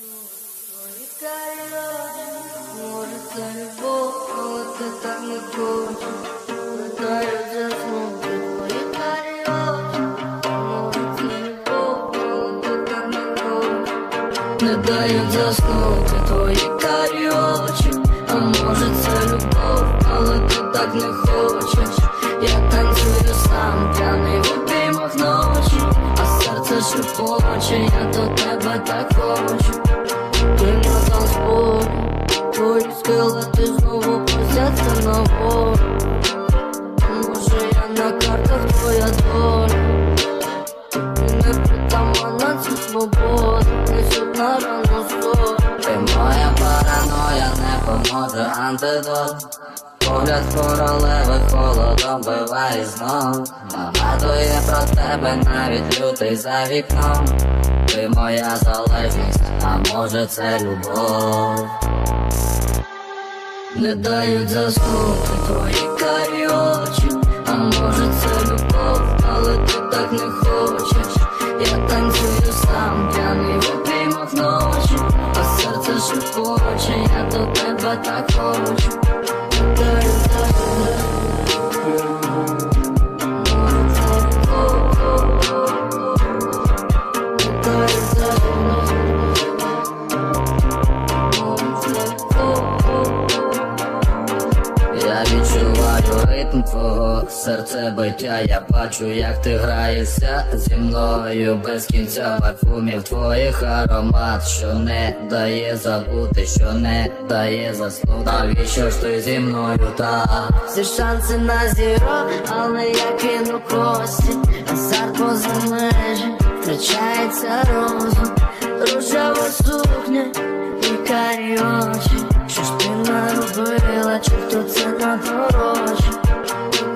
Твої карі очі, може це любов, Погляд королеви холодом биває знов. Нагадує про тебе навіть лютий за вікном. Ти моя залежність, а може це любов. Не дають заснути твої карі очі. А може це любов, але ти так не хочеш. Я танцюю сам, п'яний в обіймах ночі. А серце шепоче, я до тебе так хочу твого серце биття, я бачу, як ти граєшся зі мною без кінця парфумів твоїх аромат, що не дає забути, що не дає заснути. Навіщо ж ти зі мною так? Всі шанси на зіро, але я кину кості, азарт поза межі, втрачається розум, рожева сукня і карі очі. Що ж ти наробила, чи то це на дорожі? Не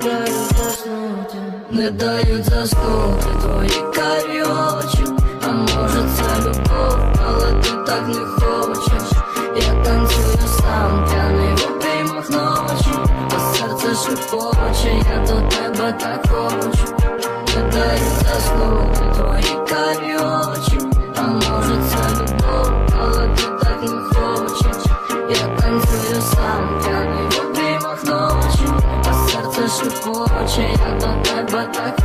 дають заснути, не дають заснути твої карі очі, а може це любов, але ти так не хочеш. Я танцюю сам, п'яний в обіймах ночі, а серце шепоче, я до тебе так хочу. Не дають заснути твої карі очі, а може це тебе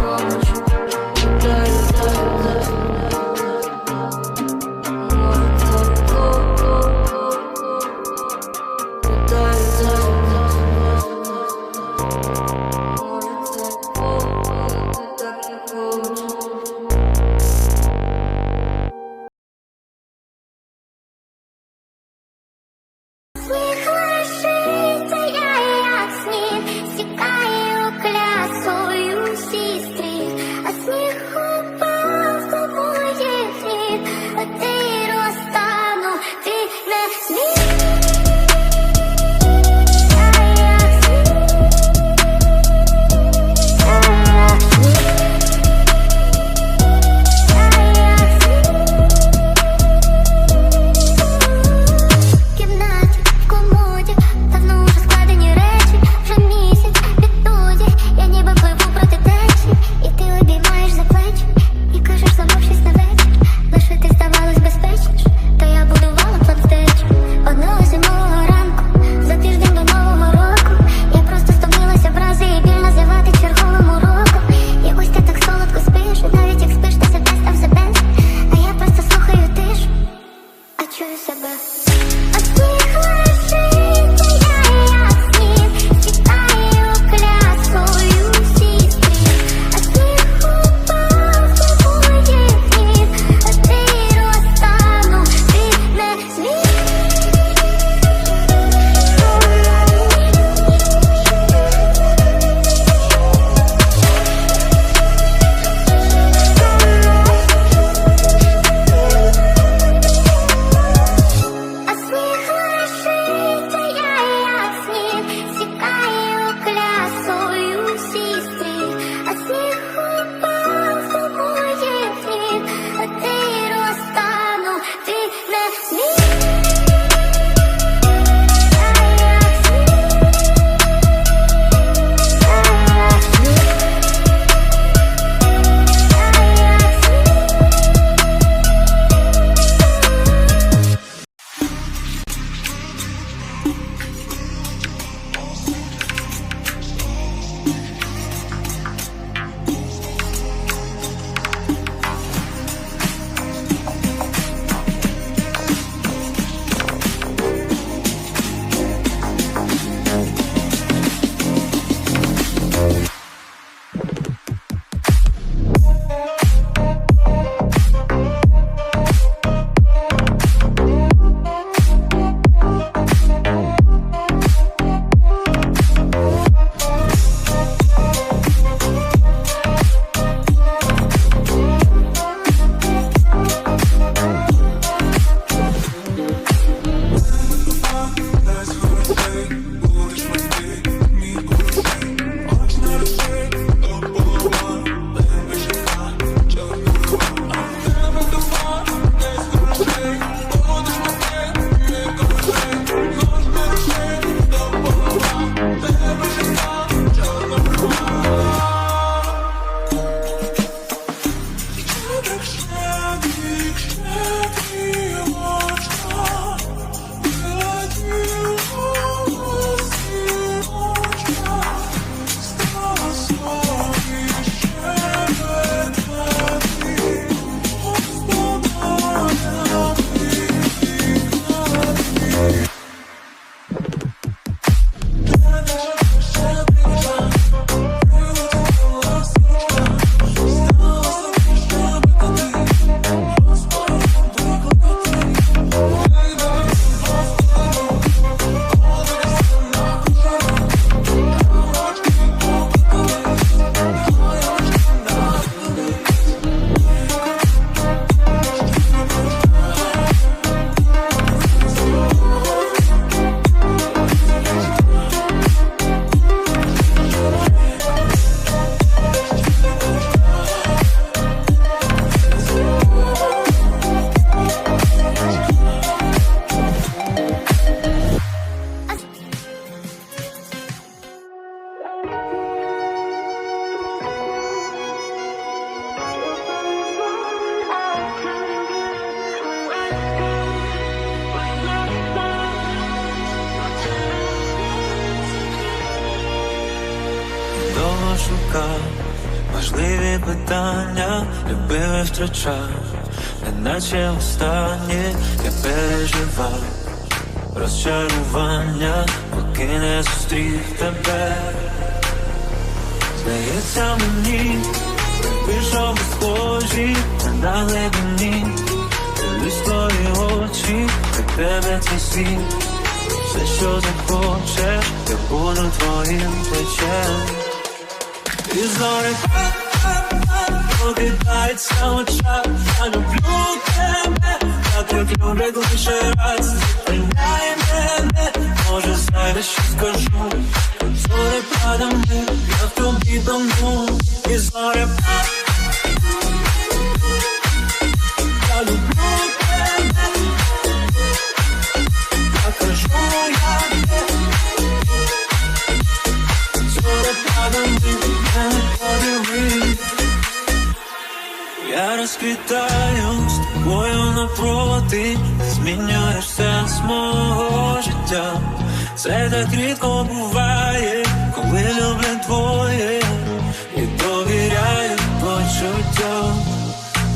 довго шукав важливі питання, любив і втрачав, неначе останнє я переживав розчарування, поки не зустрів тебе. Здається мені, пішов схожі на глибині, дивлюсь твої очі, як тебе цей світ. Все, що захочеш, я буду твоїм плечем. І зорі прокидається в очах, я люблю тебе, так як люблять лише раз. Зупиняй мене, може зайве що скажу. Зорі падами, я в тобі тону. І зорі я розквітаю з тобою напроти, ти змінюєш сенс мого життя. Це так рідко буває, коли люблю двоє і довіряю почуттям.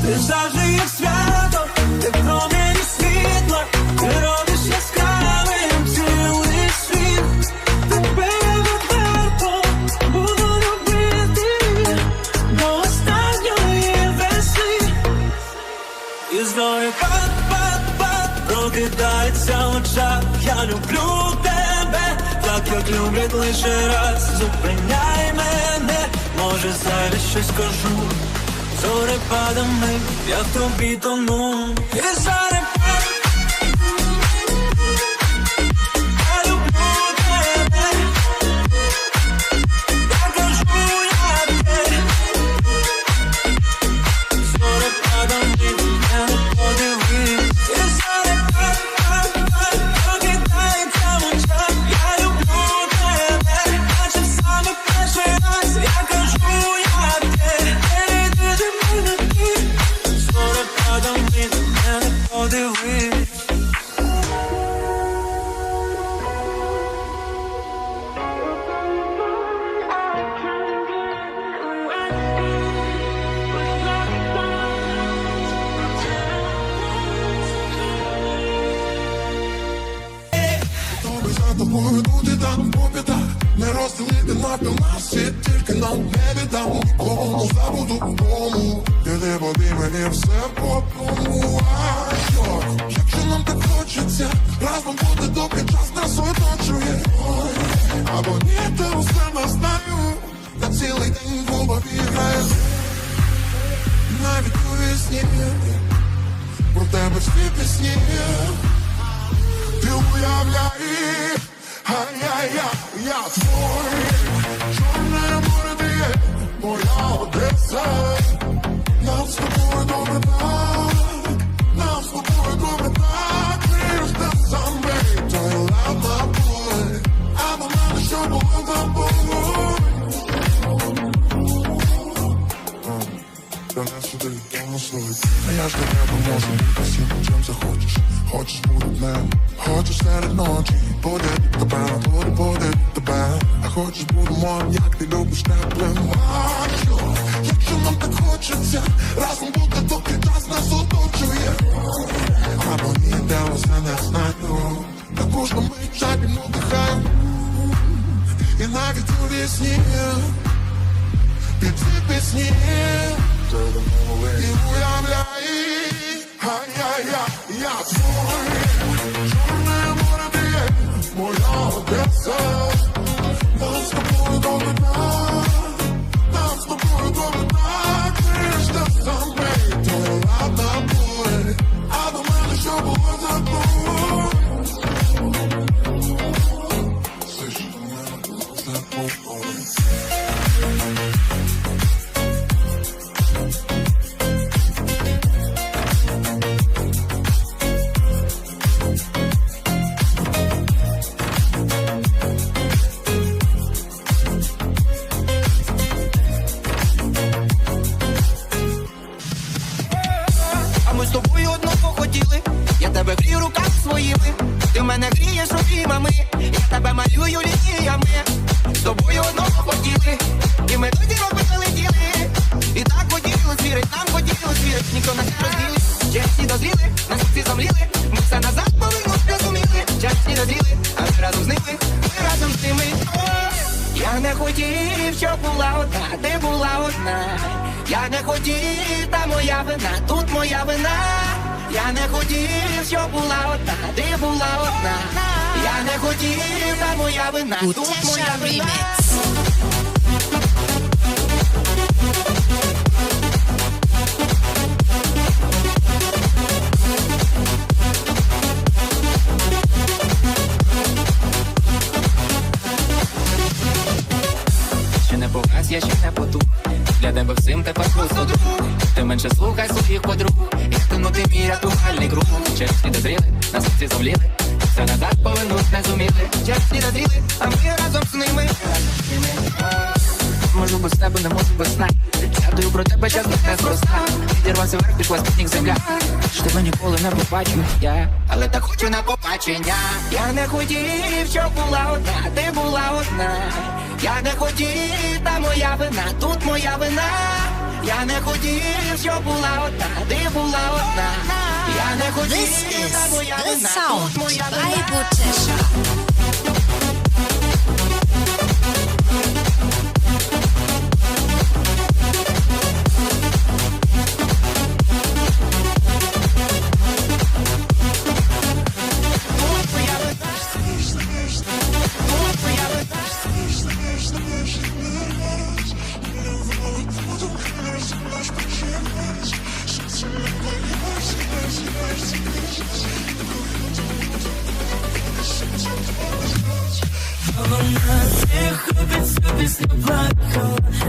Ти завжди як свято, І знову пат-пат-пат прокидається в. Я люблю тебе, так як люблять лише раз. Зупиняй мене, може зараз щось скажу. Зорепадами, я в тобі тону. І зарепад. Тобою бути там по Не розділити навпіл на всі, тільки нам не віддам. Нікому забуду дому Ти не води мені все по одному А що, якщо нам так хочеться Разом бути, доки час нас оточує. Або ні, та усе не знаю. На цілий день в голові грає Навіть у вісні. Про тебе всі пісні ти уявляй, ай-яй-яй, я твой, чорне море моя Одеса. Нам з тобою добре так, нам з тобою добре так, ж те саме, той лава бой, а до мене що було тобою. Та не суди, тому суть. А я ж до тебе можу бути всім, чим захочеш. Хочеш бути днем, хочеш серед ночі. Буде тебе, буде, буде тебе. А хочеш бути моїм, як ти любиш теплим. А якщо нам так хочеться, разом бути, доки час нас оточує. Або ні, де усе не знаю. На кожну мить жадібно дихаю. І навіть у вісні під ці пісні і уявляй, ай-яй-яй, я твой, чорне море ти є, моя Одеса. Нам з тобою ми з тобою одного хотіли, я тебе грію руками своїми, ти мене грієш обіймами, я тебе малюю лініями, з тобою одного хотіли, і ми тоді робили летіли, і так хотіли звірить, нам хотіли звірить, ніхто нас не розділи, чесні дозріли, нас всі замліли, ми все назад повинно зрозуміли, чесні дозріли, а ми разом з ними, ми разом з ними. Я не хотів, щоб була одна, ти була одна. Я не хотів, та моя вина, тут моя вина. Я не хотів, що була одна, ти була одна. Я не хотів, та моя вина, тут моя вина. Ще не погас, я ще не потух Для тебе всім тепер пусто Ти менше слухай своїх подруг І хтинути мій рятувальний круг. Через дозріли, на серці зомліли Все назад повернуть не зуміли. Чершні дозріли, а ми разом з ними Можу без тебе, не можу без сна Згадую про тебе час не спроста Відірвався вверх, пішла спітніх земля Ж тебе ніколи не побачу я Але так хочу на побачення Я не хотів, щоб була одна, ти була одна. Я не хотів, та моя вина, тут моя вина. Я не хотів, щоб була одна, ти була одна. Я не хотів, та моя вина, тут моя вина over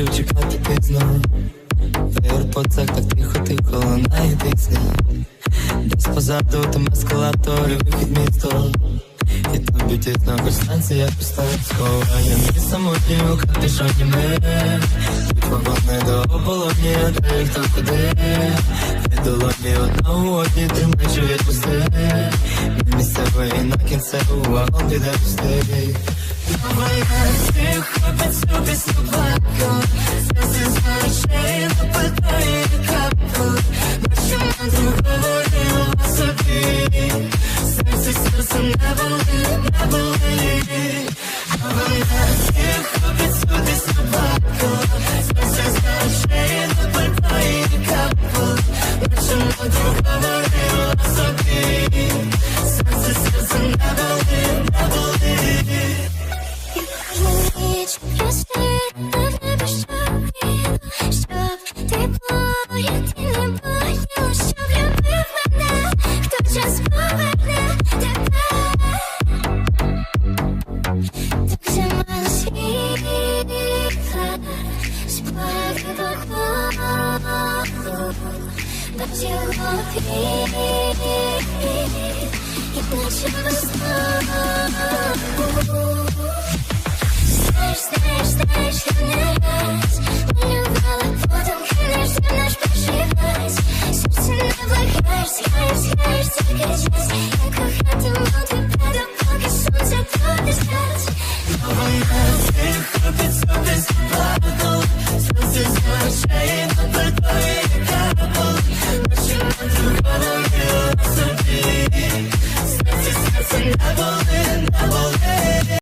ручив чекати пізно. В аеропортах так тихо тихо лунає пісня. Десь позаду там ескалатори, вихід місто. І там бютітна хоч станція пуста сховання. Мій самотні у капюшоні ми. Від вагони до ополотні, а де хто куди долоні одна у одній, тримай, відпусти Від місцевої на кінцеву вагон піде пустий Тихо під цю пісню плакала Сльози з очей на пальто і капало Наші мандру говорила собі Серце серцем не були, не А вона тихо під цю пісню плакала Сльози з очей на пальто Sono giù cavare, la Sensiz sensin double in